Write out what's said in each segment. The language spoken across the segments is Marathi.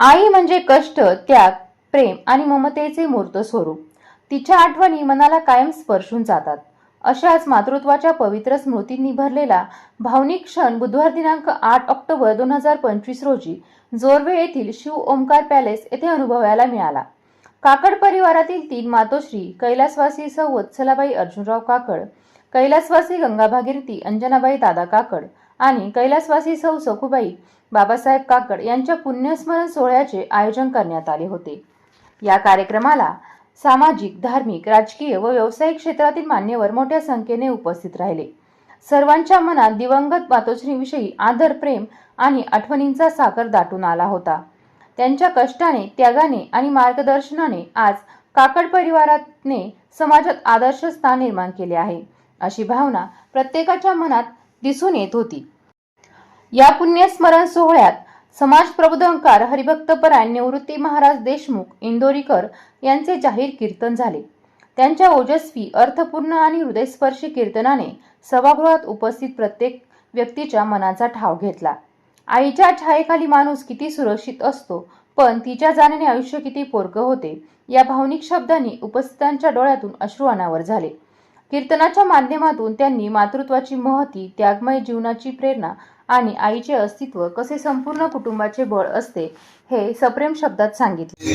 आई म्हणजे कष्ट त्याग प्रेम आणि ममतेचे मूर्त स्वरूप. तिच्या आठवणी मनाला कायम स्पर्शून जातात. अशाच मातृत्वाच्या पवित्र स्मृतींनी भरलेला भावनिक क्षण बुधवार दिनांक आठ ऑक्टोबर दोन हजार पंचवीस रोजी जोरवे येथील शिव ओमकार पॅलेस येथे अनुभवायला मिळाला. काकड परिवारातील तीन मातोश्री कैलासवासी सौ वत्सलाबाई अर्जुनराव काकड कैलासवासी गंगा भागीरथी अंजनाबाई दादा काकड आणि कैलासवासी सौ सखुबाई बाबासाहेब काकड यांच्या पुण्यस्मरण सोहळ्याचे आयोजन करण्यात आले होते. या कार्यक्रमाला सामाजिक धार्मिक राजकीय व व्यावसायिक क्षेत्रातील मान्यवर मोठ्या संख्येने उपस्थित राहिले. सर्वांच्या मनात दिवंगत मातोश्रीविषयी आदर प्रेम आणि आठवणींचा साखर दाटून आला होता. त्यांच्या कष्टाने त्यागाने आणि मार्गदर्शनाने आज काकड परिवाराने समाजात आदर्श स्थान निर्माण केले आहे. अशी भावना प्रत्येकाच्या मनात दिसून येत होती. या पुण्यस्मरण सोहळ्यात समाज प्रबोधनकार हरिभक्तपरायण निवृत्ती महाराज देशमुख इंदोरीकर यांचे जाहीर कीर्तन झाले. त्यांच्या ओजस्वी अर्थपूर्ण आणि हृदयस्पर्शी कीर्तनाने सभागृहात उपस्थित प्रत्येक व्यक्तीच्या मनाचा ठाव घेतला. आईच्या छायेखाली माणूस किती सुरक्षित असतो पण तिच्या जाण्याने आयुष्य किती पोरकं होते या भावनिक शब्दांनी उपस्थितांच्या डोळ्यातून अश्रू अनावर झाले. कीर्तनाच्या माध्यमातून त्यांनी मातृत्वाची महती त्यागमय जीवनाची प्रेरणा आणि आईचे अस्तित्व कसे संपूर्ण कुटुंबाचे बळ असते हे सप्रेम शब्दात सांगितले.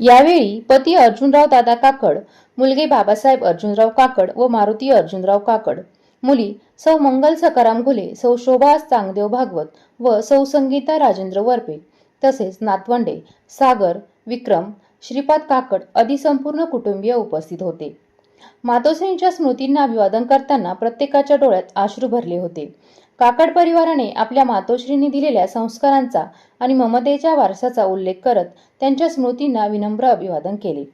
यावेळी पती अर्जुनराव दादा काकड मुलगे बाबासाहेब अर्जुनराव काकड व मारुती अर्जुनराव काकड. मुली सौ मंगल सकाराम घुले सौ शोभा चांगदेव भागवत व सौ संगीता राजेंद्र वरपे. तसेच नातवंडे सागर विक्रम श्रीपाद काकड आदी संपूर्ण कुटुंबीय उपस्थित होते. मातोश्रींच्या स्मृतींना अभिवादन करताना प्रत्येकाच्या डोळ्यात आश्रू भरले होते. काकड परिवाराने आपल्या मातोश्रींनी दिलेल्या संस्कारांचा आणि ममतेच्या वारसाचा उल्लेख करत त्यांच्या स्मृतींना विनम्र अभिवादन केले.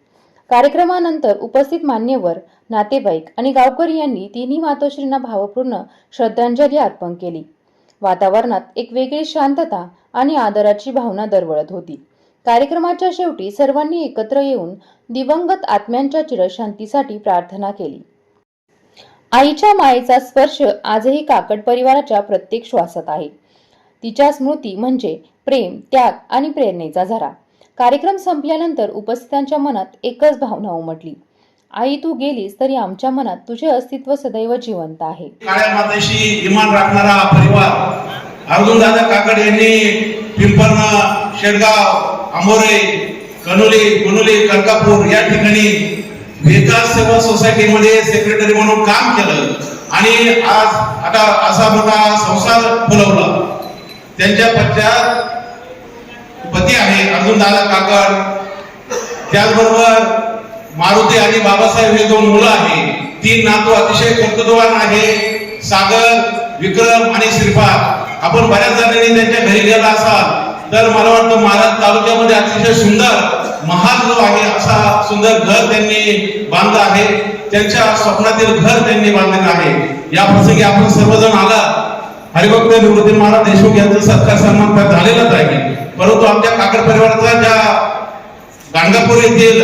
कार्यक्रमानंतर उपस्थित मान्यवर नातेवाईक आणि गावकरी यांनी तिन्ही मातोश्रींना भावपूर्ण श्रद्धांजली अर्पण केली. वातावरणात एक वेगळी शांतता आणि आदराची भावना दरवळत होती. कार्यक्रमाच्या शेवटी सर्वांनी एकत्र येऊन दिवंगत आत्म्यांच्या चिरशांतीसाठी प्रार्थना केली. आईच्या मायेचा स्पर्श आजही काकड परिवाराच्या प्रत्येक श्वासात आहे. तिच्या स्मृती म्हणजे प्रेम त्याग आणि प्रेरणेचा झरा. कार्यक्रम संपल्यानंतर उपस्थितांच्या मनात एकच भावना उमटली. आई तू गेलीस तरी आमच्या मनात तुझे अस्तित्व सदैव जिवंत आहे. काळ्या मातेशी इमान राखणारा परिवार. अर्जुन दादा काकड यांनी पिंपर्ण शेडगाव आंबोरे कनोली गुनोली कनकापूर या ठिकाणी विकास सेवा सोसायटीमध्ये सेक्रेटरी म्हणून काम केलं. आणि आज आता असा मोठा संसार फुलवला. त्यांच्या पश्चात पती आहे अर्जुन दादा काकड. त्याचबरोबर मारुती आणि बाबासाहेब हे दोन मुलं आहे. तीन नातू अतिशय कर्तृत्ववान आहे. सागर विक्रम आणि श्रीपाद. आपण बऱ्याच जणांनी त्यांच्या घरी गेला असाल तर मला वाटतं महाराज तालुक्यामध्ये अतिशय सुंदर महाल जो आहे असा सुंदर घर त्यांनी बांधलं आहे. त्यांच्या स्वप्नातील घर त्यांनी बांधलेलं आहे. या प्रसंगी आपण सर्वजण आला. हरिभक्त निवृत्ती महाराज देशमुख यांचा सत्कार सन्मान तर झालेलाच आहे. परंतु आमच्या काकड परिवाराचा ज्या गाणगापूर येथील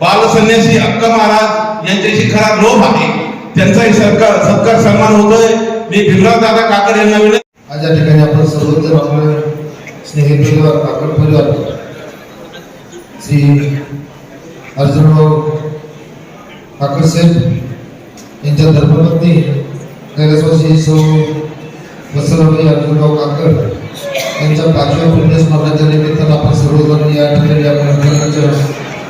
बालसन्यासी अक्का महाराज यांच्याशी खरा लोभ आहे त्यांचाही सरकार सत्कार सन्मान होतोय. मी भीमराव दादा काकड यांना विनंती आज या ठिकाणी आपण सर्वजण आपलं स्नेही परिवार काकड परिवार श्री अर्जुनराव काकडसाहेब यांच्या धर्मपत्नी कैलासवासी सौ वसंतभाई अर्जुनराव काकड यांच्या पाचव्या पुण्यस्मरणाच्या निमित्तानं आपण सर्वजण या ठिकाणी आपण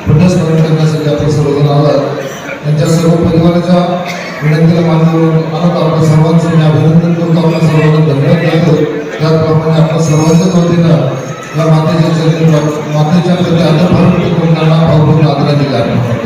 पुण्यस्मरण करण्यासाठी आपण सर्वजण आहोत. त्यांच्या सर्व परिवाराच्या विनंतीला मानवून मानत आपण सर्वांचं मी अभिनंदन करतो. आपण सर्वांना धन्यवाद देतो. त्याचप्रमाणे आपण सर्वांच्याच वतीनं या मातेच्या शरीर मातेच्या प्रती आदर भावून कोणाला भावपूर्ण आदरांजली अर्पण करते